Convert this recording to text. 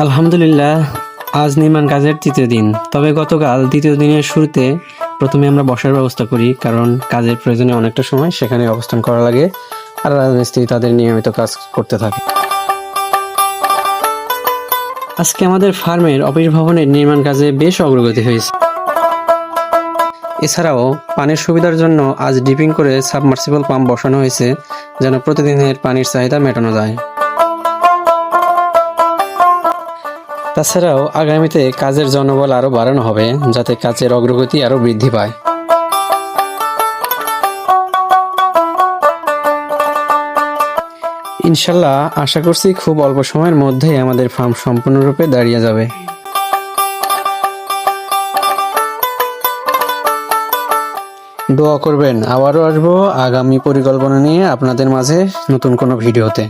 আলহামদুলিল্লাহ, আজ নির্মাণ কাজের তৃতীয় দিন। তবে গতকাল দ্বিতীয় দিনের শুরুতে প্রথমে আমরা বসার ব্যবস্থা করি, কারণ কাজের প্রয়োজনে অনেকটা সময় সেখানে অবস্থান করা লাগে আর রাজমিস্ত্রি তাদের নিয়মিত কাজ করতে থাকে। আজকে আমাদের ফার্মের অফিস ভবনের নির্মাণ কাজে বেশ অগ্রগতি হয়েছে। এছাড়াও পানির সুবিধার জন্য আজ ডিপিং করে সাবমার্সিবল পাম্প বসানো হয়েছে, যেন প্রতিদিনের পানির চাহিদা মেটানো যায়। তাছাড়াও আগামীতে কাজের জনবল আরও বাড়ানো হবে, যাতে কাজের অগ্রগতি আরও বৃদ্ধি পায়। ইনশাল্লাহ, আশা করছি খুব অল্প সময়ের মধ্যেই আমাদের ফার্ম সম্পূর্ণরূপে দাঁড়িয়ে যাবে। দোয়া করবেন, আবারও আসব আগামী পরিকল্পনা নিয়ে আপনাদের মাঝে নতুন কোনো ভিডিওতে।